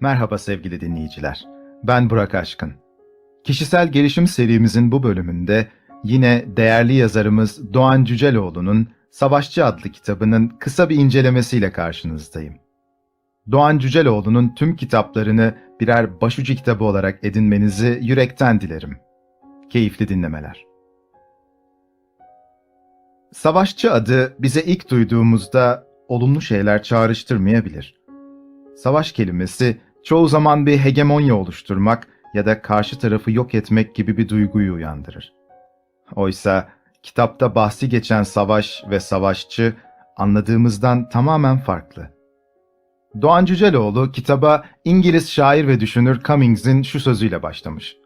Merhaba sevgili dinleyiciler. Ben Burak Aşkın. Kişisel gelişim serimizin bu bölümünde yine değerli yazarımız Doğan Cüceloğlu'nun Savaşçı adlı kitabının kısa bir incelemesiyle karşınızdayım. Doğan Cüceloğlu'nun tüm kitaplarını birer başucu kitabı olarak edinmenizi yürekten dilerim. Keyifli dinlemeler. Savaşçı adı bize ilk duyduğumuzda olumlu şeyler çağrıştırmayabilir. Savaş kelimesi çoğu zaman bir hegemonya oluşturmak ya da karşı tarafı yok etmek gibi bir duyguyu uyandırır. Oysa kitapta bahsi geçen savaş ve savaşçı anladığımızdan tamamen farklı. Doğan Cüceloğlu kitaba İngiliz şair ve düşünür Cummings'in şu sözüyle başlamış.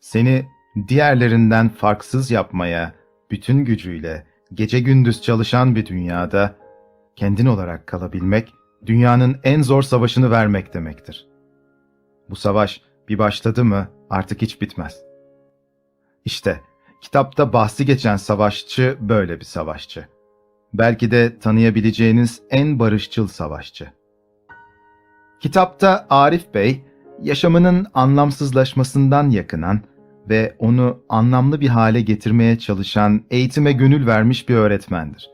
Seni diğerlerinden farksız yapmaya bütün gücüyle gece gündüz çalışan bir dünyada kendin olarak kalabilmek dünyanın en zor savaşını vermek demektir. Bu savaş bir başladı mı artık hiç bitmez. İşte kitapta bahsi geçen savaşçı böyle bir savaşçı. Belki de tanıyabileceğiniz en barışçıl savaşçı. Kitapta Arif Bey, yaşamının anlamsızlaşmasından yakınan ve onu anlamlı bir hale getirmeye çalışan eğitime gönül vermiş bir öğretmendir.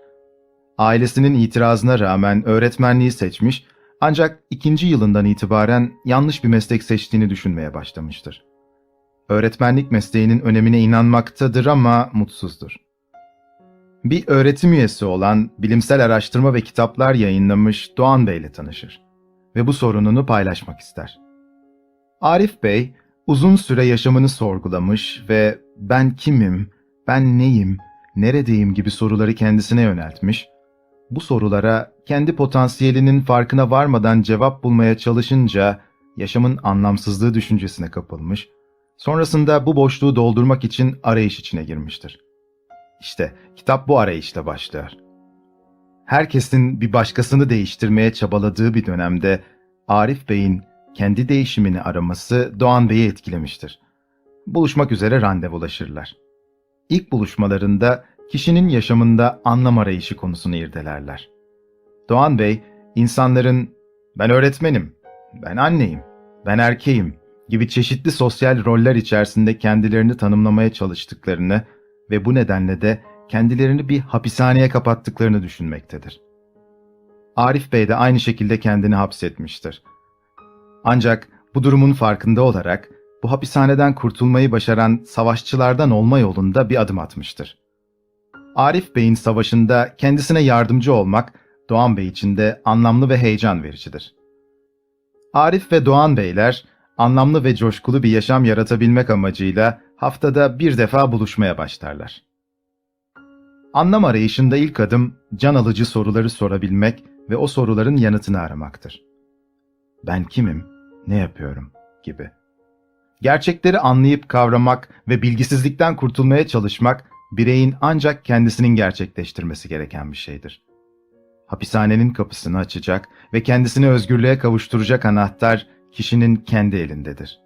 Ailesinin itirazına rağmen öğretmenliği seçmiş ancak ikinci yılından itibaren yanlış bir meslek seçtiğini düşünmeye başlamıştır. Öğretmenlik mesleğinin önemine inanmaktadır ama mutsuzdur. Bir öğretim üyesi olan bilimsel araştırma ve kitaplar yayınlamış Doğan Bey ile tanışır ve bu sorununu paylaşmak ister. Arif Bey uzun süre yaşamını sorgulamış ve ben kimim, ben neyim, neredeyim gibi soruları kendisine yöneltmiş bu sorulara kendi potansiyelinin farkına varmadan cevap bulmaya çalışınca yaşamın anlamsızlığı düşüncesine kapılmış, sonrasında bu boşluğu doldurmak için arayış içine girmiştir. İşte kitap bu arayışla başlıyor. Herkesin bir başkasını değiştirmeye çabaladığı bir dönemde Arif Bey'in kendi değişimini araması Doğan Bey'i etkilemiştir. Buluşmak üzere randevulaşırlar. İlk buluşmalarında kişinin yaşamında anlam arayışı konusunu irdelerler. Doğan Bey, insanların ben öğretmenim, ben anneyim, ben erkeğim gibi çeşitli sosyal roller içerisinde kendilerini tanımlamaya çalıştıklarını ve bu nedenle de kendilerini bir hapishaneye kapattıklarını düşünmektedir. Arif Bey de aynı şekilde kendini hapsetmiştir. Ancak bu durumun farkında olarak bu hapishaneden kurtulmayı başaran savaşçılardan olma yolunda bir adım atmıştır. Arif Bey'in savaşında kendisine yardımcı olmak Doğan Bey için de anlamlı ve heyecan vericidir. Arif ve Doğan Beyler anlamlı ve coşkulu bir yaşam yaratabilmek amacıyla haftada bir defa buluşmaya başlarlar. Anlam arayışında ilk adım can alıcı soruları sorabilmek ve o soruların yanıtını aramaktır. Ben kimim, ne yapıyorum gibi. Gerçekleri anlayıp kavramak ve bilgisizlikten kurtulmaya çalışmak bireyin ancak kendisinin gerçekleştirmesi gereken bir şeydir. Hapishanenin kapısını açacak ve kendisini özgürlüğe kavuşturacak anahtar kişinin kendi elindedir.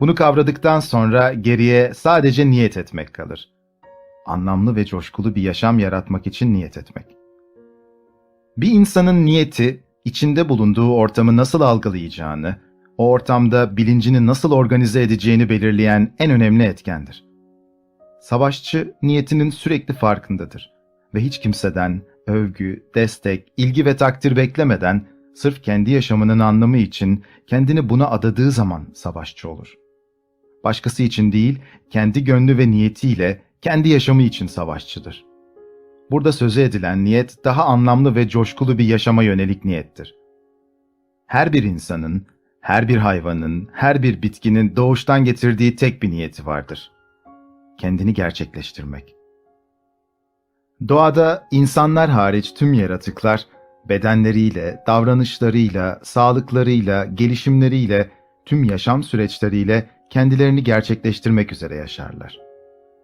Bunu kavradıktan sonra geriye sadece niyet etmek kalır. Anlamlı ve coşkulu bir yaşam yaratmak için niyet etmek. Bir insanın niyeti, içinde bulunduğu ortamı nasıl algılayacağını, o ortamda bilincini nasıl organize edeceğini belirleyen en önemli etkendir. Savaşçı niyetinin sürekli farkındadır ve hiç kimseden övgü, destek, ilgi ve takdir beklemeden sırf kendi yaşamının anlamı için kendini buna adadığı zaman savaşçı olur. Başkası için değil, kendi gönlü ve niyetiyle kendi yaşamı için savaşçıdır. Burada sözü edilen niyet daha anlamlı ve coşkulu bir yaşama yönelik niyettir. Her bir insanın, her bir hayvanın, her bir bitkinin doğuştan getirdiği tek bir niyeti vardır. Kendini gerçekleştirmek. Doğada insanlar hariç tüm yaratıklar bedenleriyle, davranışlarıyla, sağlıklarıyla, gelişimleriyle, tüm yaşam süreçleriyle kendilerini gerçekleştirmek üzere yaşarlar.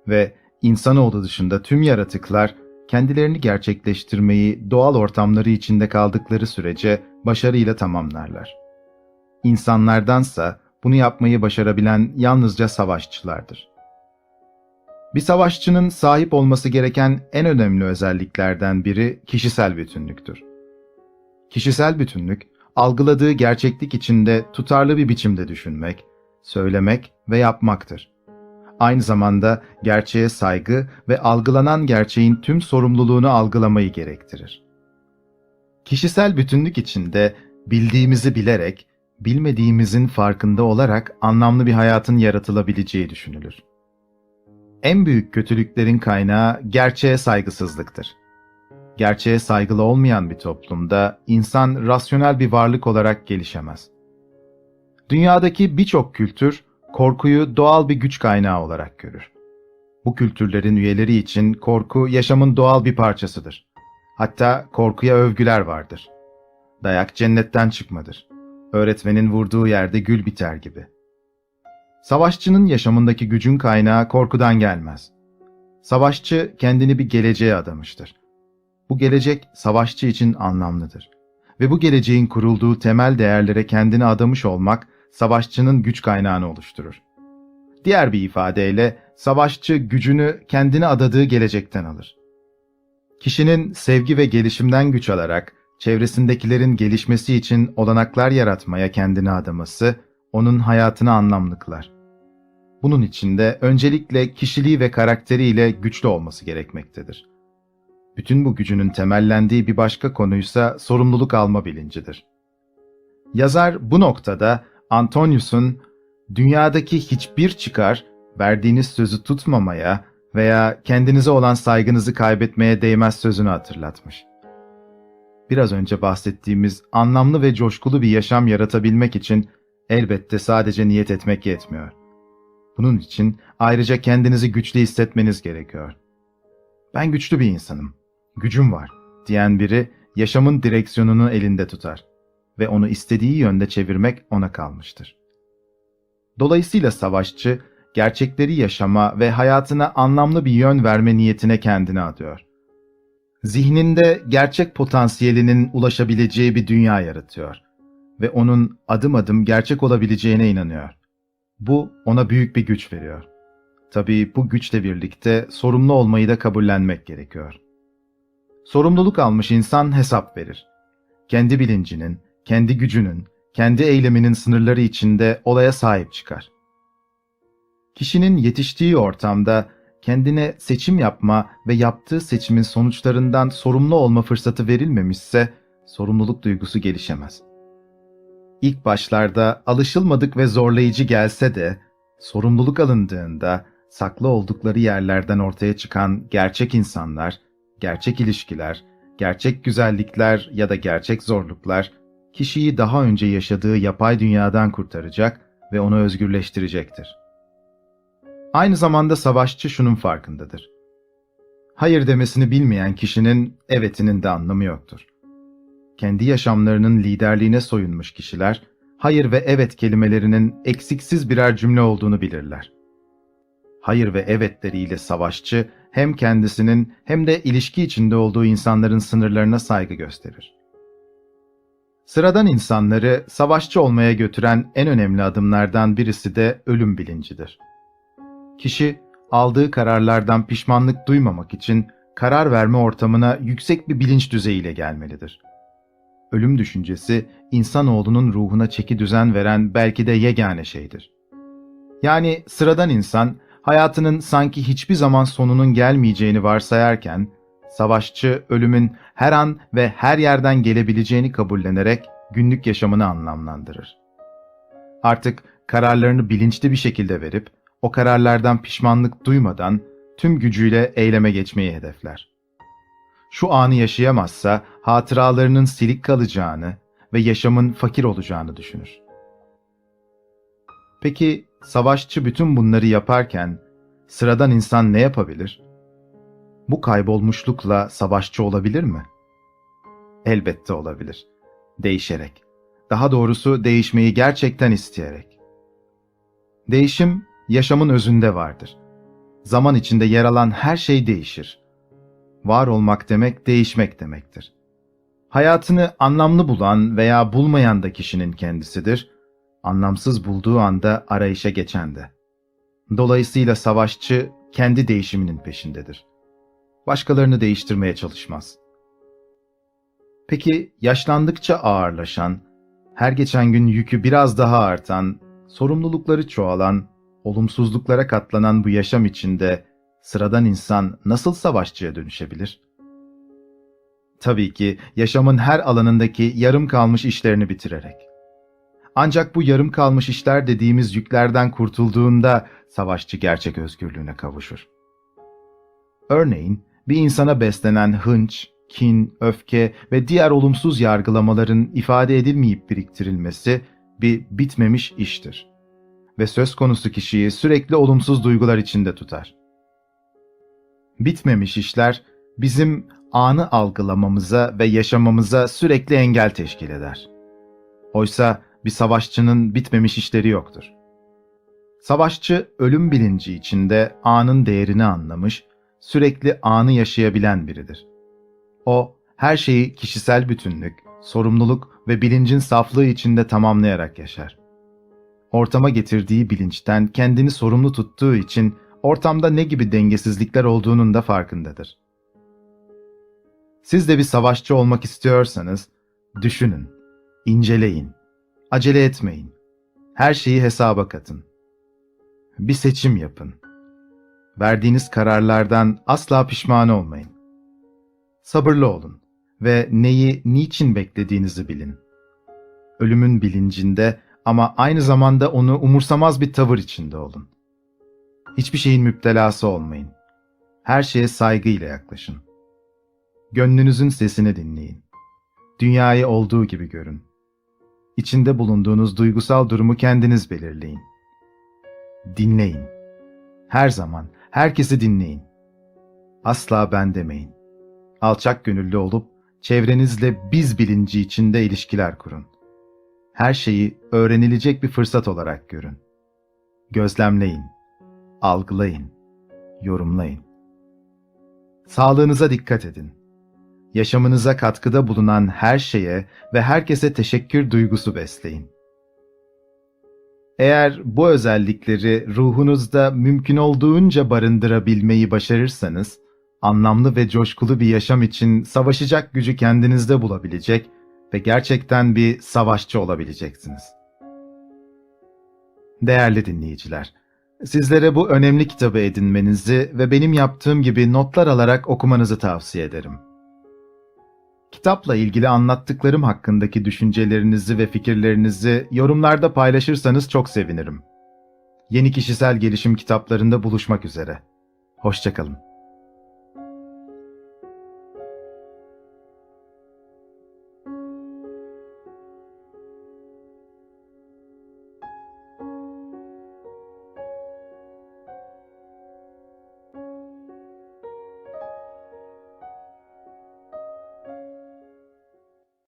Ve insanoğlu dışında tüm yaratıklar kendilerini gerçekleştirmeyi doğal ortamları içinde kaldıkları sürece başarıyla tamamlarlar. İnsanlardansa bunu yapmayı başarabilen yalnızca savaşçılardır. Bir savaşçının sahip olması gereken en önemli özelliklerden biri kişisel bütünlüktür. Kişisel bütünlük, algıladığı gerçeklik içinde tutarlı bir biçimde düşünmek, söylemek ve yapmaktır. Aynı zamanda gerçeğe saygı ve algılanan gerçeğin tüm sorumluluğunu algılamayı gerektirir. Kişisel bütünlük içinde bildiğimizi bilerek, bilmediğimizin farkında olarak anlamlı bir hayatın yaratılabileceği düşünülür. En büyük kötülüklerin kaynağı gerçeğe saygısızlıktır. Gerçeğe saygılı olmayan bir toplumda insan rasyonel bir varlık olarak gelişemez. Dünyadaki birçok kültür korkuyu doğal bir güç kaynağı olarak görür. Bu kültürlerin üyeleri için korku yaşamın doğal bir parçasıdır. Hatta korkuya övgüler vardır. Dayak cennetten çıkmadır. Öğretmenin vurduğu yerde gül biter gibi. Savaşçının yaşamındaki gücün kaynağı korkudan gelmez. Savaşçı kendini bir geleceğe adamıştır. Bu gelecek savaşçı için anlamlıdır. Ve bu geleceğin kurulduğu temel değerlere kendini adamış olmak savaşçının güç kaynağını oluşturur. Diğer bir ifadeyle savaşçı gücünü kendine adadığı gelecekten alır. Kişinin sevgi ve gelişimden güç alarak çevresindekilerin gelişmesi için olanaklar yaratmaya kendini adaması onun hayatını anlamlı. Bunun için de öncelikle kişiliği ve karakteriyle güçlü olması gerekmektedir. Bütün bu gücünün temellendiği bir başka konuysa sorumluluk alma bilincidir. Yazar bu noktada Antonius'un dünyadaki hiçbir çıkar verdiğiniz sözü tutmamaya veya kendinize olan saygınızı kaybetmeye değmez sözünü hatırlatmış. Biraz önce bahsettiğimiz anlamlı ve coşkulu bir yaşam yaratabilmek için elbette sadece niyet etmek yetmiyor. Bunun için ayrıca kendinizi güçlü hissetmeniz gerekiyor. Ben güçlü bir insanım, gücüm var diyen biri yaşamın direksiyonunu elinde tutar ve onu istediği yönde çevirmek ona kalmıştır. Dolayısıyla savaşçı, gerçekleri yaşama ve hayatına anlamlı bir yön verme niyetine kendini adıyor. Zihninde gerçek potansiyelinin ulaşabileceği bir dünya yaratıyor ve onun adım adım gerçek olabileceğine inanıyor. Bu ona büyük bir güç veriyor. Tabii bu güçle birlikte sorumlu olmayı da kabullenmek gerekiyor. Sorumluluk almış insan hesap verir. Kendi bilincinin, kendi gücünün, kendi eyleminin sınırları içinde olaya sahip çıkar. Kişinin yetiştiği ortamda kendine seçim yapma ve yaptığı seçimin sonuçlarından sorumlu olma fırsatı verilmemişse sorumluluk duygusu gelişemez. İlk başlarda alışılmadık ve zorlayıcı gelse de sorumluluk alındığında saklı oldukları yerlerden ortaya çıkan gerçek insanlar, gerçek ilişkiler, gerçek güzellikler ya da gerçek zorluklar kişiyi daha önce yaşadığı yapay dünyadan kurtaracak ve onu özgürleştirecektir. Aynı zamanda savaşçı şunun farkındadır. Hayır demesini bilmeyen kişinin evetinin de anlamı yoktur. Kendi yaşamlarının liderliğine soyunmuş kişiler, hayır ve evet kelimelerinin eksiksiz birer cümle olduğunu bilirler. Hayır ve evetleriyle savaşçı hem kendisinin hem de ilişki içinde olduğu insanların sınırlarına saygı gösterir. Sıradan insanları savaşçı olmaya götüren en önemli adımlardan birisi de ölüm bilincidir. Kişi aldığı kararlardan pişmanlık duymamak için karar verme ortamına yüksek bir bilinç düzeyiyle gelmelidir. Ölüm düşüncesi insanoğlunun ruhuna çeki düzen veren belki de yegane şeydir. Yani sıradan insan hayatının sanki hiçbir zaman sonunun gelmeyeceğini varsayarken savaşçı ölümün her an ve her yerden gelebileceğini kabullenerek günlük yaşamını anlamlandırır. Artık kararlarını bilinçli bir şekilde verip o kararlardan pişmanlık duymadan tüm gücüyle eyleme geçmeyi hedefler. Şu anı yaşayamazsa hatıralarının silik kalacağını ve yaşamın fakir olacağını düşünür. Peki savaşçı bütün bunları yaparken sıradan insan ne yapabilir? Bu kaybolmuşlukla savaşçı olabilir mi? Elbette olabilir. Değişerek. Daha doğrusu değişmeyi gerçekten isteyerek. Değişim yaşamın özünde vardır. Zaman içinde yer alan her şey değişir. Var olmak demek değişmek demektir. Hayatını anlamlı bulan veya bulmayan da kişinin kendisidir. Anlamsız bulduğu anda arayışa geçen de. Dolayısıyla savaşçı kendi değişiminin peşindedir. Başkalarını değiştirmeye çalışmaz. Peki yaşlandıkça ağırlaşan, her geçen gün yükü biraz daha artan, sorumlulukları çoğalan, olumsuzluklara katlanan bu yaşam içinde sıradan insan nasıl savaşçıya dönüşebilir? Tabii ki yaşamın her alanındaki yarım kalmış işlerini bitirerek. Ancak bu yarım kalmış işler dediğimiz yüklerden kurtulduğunda savaşçı gerçek özgürlüğüne kavuşur. Örneğin bir insana beslenen hınç, kin, öfke ve diğer olumsuz yargılamaların ifade edilmeyip biriktirilmesi bir bitmemiş iştir. Ve söz konusu kişiyi sürekli olumsuz duygular içinde tutar. Bitmemiş işler bizim anı algılamamıza ve yaşamamıza sürekli engel teşkil eder. Oysa bir savaşçının bitmemiş işleri yoktur. Savaşçı ölüm bilinci içinde anın değerini anlamış, sürekli anı yaşayabilen biridir. O, her şeyi kişisel bütünlük, sorumluluk ve bilincin saflığı içinde tamamlayarak yaşar. Ortama getirdiği bilinçten kendini sorumlu tuttuğu için ortamda ne gibi dengesizlikler olduğunun da farkındadır. Siz de bir savaşçı olmak istiyorsanız, düşünün, inceleyin, acele etmeyin, her şeyi hesaba katın. Bir seçim yapın. Verdiğiniz kararlardan asla pişman olmayın. Sabırlı olun ve neyi niçin beklediğinizi bilin. Ölümün bilincinde ama aynı zamanda onu umursamaz bir tavır içinde olun. Hiçbir şeyin müptelası olmayın. Her şeye saygıyla yaklaşın. Gönlünüzün sesini dinleyin. Dünyayı olduğu gibi görün. İçinde bulunduğunuz duygusal durumu kendiniz belirleyin. Dinleyin. Her zaman herkesi dinleyin. Asla ben demeyin. Alçak gönüllü olup çevrenizle biz bilinci içinde ilişkiler kurun. Her şeyi öğrenilecek bir fırsat olarak görün. Gözlemleyin, algılayın, yorumlayın. Sağlığınıza dikkat edin. Yaşamınıza katkıda bulunan her şeye ve herkese teşekkür duygusu besleyin. Eğer bu özellikleri ruhunuzda mümkün olduğunca barındırabilmeyi başarırsanız, anlamlı ve coşkulu bir yaşam için savaşacak gücü kendinizde bulabilecek ve gerçekten bir savaşçı olabileceksiniz. Değerli dinleyiciler, sizlere bu önemli kitabı edinmenizi ve benim yaptığım gibi notlar alarak okumanızı tavsiye ederim. Kitapla ilgili anlattıklarım hakkındaki düşüncelerinizi ve fikirlerinizi yorumlarda paylaşırsanız çok sevinirim. Yeni kişisel gelişim kitaplarında buluşmak üzere. Hoşçakalın.